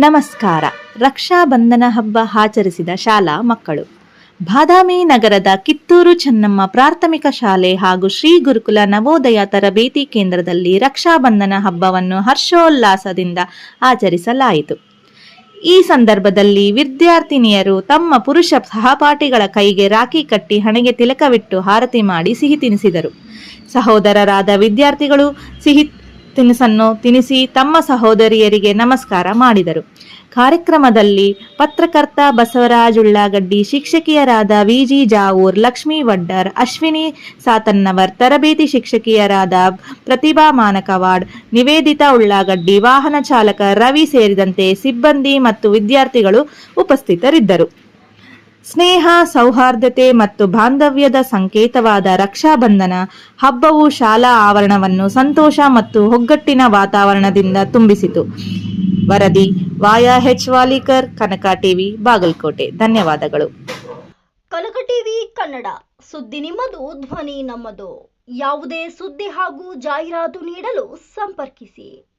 ನಮಸ್ಕಾರ. ರಕ್ಷಾಬಂಧನ ಹಬ್ಬ ಆಚರಿಸಿದ ಶಾಲಾ ಮಕ್ಕಳು. ಬಾದಾಮಿ ನಗರದ ಕಿತ್ತೂರು ಚೆನ್ನಮ್ಮ ಪ್ರಾಥಮಿಕ ಶಾಲೆ ಹಾಗೂ ಶ್ರೀ ಗುರುಕುಲ ನವೋದಯ ತರಬೇತಿ ಕೇಂದ್ರದಲ್ಲಿ ರಕ್ಷಾಬಂಧನ ಹಬ್ಬವನ್ನು ಹರ್ಷೋಲ್ಲಾಸದಿಂದ ಆಚರಿಸಲಾಯಿತು. ಈ ಸಂದರ್ಭದಲ್ಲಿ ವಿದ್ಯಾರ್ಥಿನಿಯರು ತಮ್ಮ ಪುರುಷ ಸಹಪಾಠಿಗಳ ಕೈಗೆ ರಾಖಿ ಕಟ್ಟಿ ಹಣೆಗೆ ತಿಲಕವಿಟ್ಟು ಹಾರತಿ ಮಾಡಿ ಸಿಹಿ ತಿನಿಸಿದರು. ಸಹೋದರರಾದ ವಿದ್ಯಾರ್ಥಿಗಳು ಸಿಹಿ ತಿನಿಸನ್ನು ತಿನಿಸಿ ತಮ್ಮ ಸಹೋದರಿಯರಿಗೆ ನಮಸ್ಕಾರ ಮಾಡಿದರು. ಕಾರ್ಯಕ್ರಮದಲ್ಲಿ ಪತ್ರಕರ್ತ ಬಸವರಾಜ್ ಉಳ್ಳಾಗಡ್ಡಿ, ಶಿಕ್ಷಕಿಯರಾದ ವಿಜಿ ಜಾವೂರ್, ಲಕ್ಷ್ಮೀ ವಡ್ಡರ್, ಅಶ್ವಿನಿ ಸಾತನ್ನವರ್, ತರಬೇತಿ ಶಿಕ್ಷಕಿಯರಾದ ಪ್ರತಿಭಾ ಮಾನಕವಾಡ್, ನಿವೇದಿತಾ ಉಳ್ಳಾಗಡ್ಡಿ, ವಾಹನ ಚಾಲಕ ರವಿ ಸೇರಿದಂತೆ ಸಿಬ್ಬಂದಿ ಮತ್ತು ವಿದ್ಯಾರ್ಥಿಗಳು ಉಪಸ್ಥಿತರಿದ್ದರು. ಸ್ನೇಹ, ಸೌಹಾರ್ದತೆ ಮತ್ತು ಬಾಂಧವ್ಯದ ಸಂಕೇತವಾದ ರಕ್ಷಾಬಂಧನ ಹಬ್ಬವು ಶಾಲಾ ಆವರಣವನ್ನು ಸಂತೋಷ ಮತ್ತು ಒಗ್ಗಟ್ಟಿನ ವಾತಾವರಣದಿಂದ ತುಂಬಿಸಿತು. ವರದಿ Y H Valikar, Kanaka TV, Bagalkote. ಧನ್ಯವಾದಗಳು. ಕನಕ ಟಿವಿ ಕನ್ನಡ. ಸುದ್ದಿ ನಿಮ್ಮದು, ಧ್ವನಿ ನಮ್ಮದು. ಯಾವುದೇ ಸುದ್ದಿ ಹಾಗೂ ಜಾಹೀರಾತು ನೀಡಲು ಸಂಪರ್ಕಿಸಿ.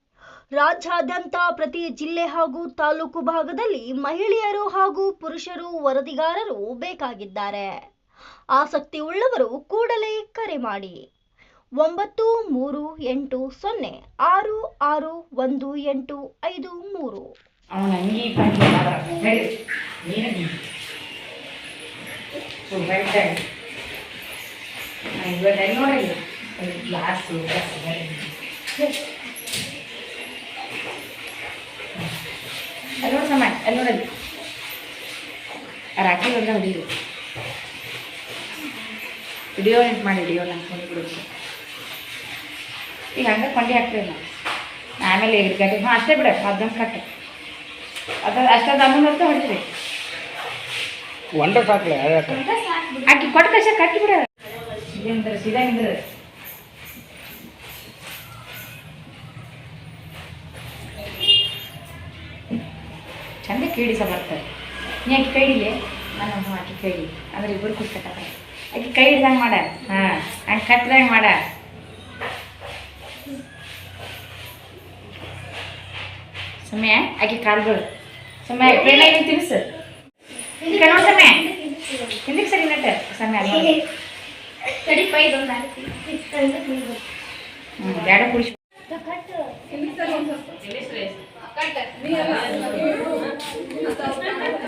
ರಾಜ್ಯಾದ್ಯಂತ ಪ್ರತಿ ಜಿಲ್ಲೆ ಹಾಗೂ ತಾಲೂಕು ಭಾಗದಲ್ಲಿ ಮಹಿಳೆಯರು ಹಾಗೂ ಪುರುಷರು ವರದಿಗಾರರು ಬೇಕಾಗಿದ್ದಾರೆ. ಆಸಕ್ತಿ ಉಳ್ಳವರು ಕೂಡಲೇ ಕರೆ ಮಾಡಿ. ಒಂಬತ್ತು ಮೂರು ಎಂಟು ಸೊನ್ನೆ ಆರು ಆರು ಒಂದು ಎಂಟು ಐದು ಮೂರು. ಅಲ್ಲಿ ನೋಡಲ್ಲಿ ರಾಖಿ ಬಂದ ಹೊಡೀರಿ. ವಿಡಿಯೋ ಎಂಟ್ ಮಾಡಿ ವಿಡಿಯೋ ನನ್ನ ಫೋನ್ ಬಿಡೋದು ಈಗ ಹಂಗೆ ಕೊಂಡಿ ಹಾಕ್ತೀವಿ ನಾವು. ಆಮೇಲೆ ಎರಡು ಗಂಟೆ ಹಾಂ ಅಷ್ಟೇ ಬಿಡ ಅದೊಂದು ಕಟ್ಟು ಅದ ಅಷ್ಟೊಂದು ದಮ್ಮನ ಅಂತ ಹೊಡಿತೀರಿ ಒಂಡರ್ ಸಾಕ್ಲೆ ಆಕಿ ಕೊಟ್ಟ ಕಷ್ಟ ಕಟ್ಟಿ ಬಿಡ. ಸೀದಾ ನಿಂದ್ರ ಚಂದ ಕೇಳಿ ಸಹ ಬರ್ತಾರೆ ನೀ ಆಕಿ ಕೈ ಹಿಡಿಲೆ ನಾನು ಹ್ಞೂ ಆಕಿ ಕೈ ಹಿಡಿ ಅಂದ್ರೆ ಇಬ್ಬರು ಖುಷಿ ಕಟ್ಟಾರ ಆಕಿ ಕೈ ಹಿಡ್ದಂಗೆ ಮಾಡ ಹಾಂ ಹಂಗೆ ಕಟ್ದಂಗೆ ಮಾಡ ಸಮಯ ಆಕಿ ಕಾಲ್ಗಳು ಸಮಯ ಪ್ರೇಮ ಏನು ತಿನ್ಸು ಈ ಕಡೆ ನೋಡು ಸಮಯ ಹಿಂದಕ್ಕೆ ಸರಿ ನಟ ಸಮಯ ಹ್ಞೂ ಬೇಡ ಕುಡಿಸ್ कट कर।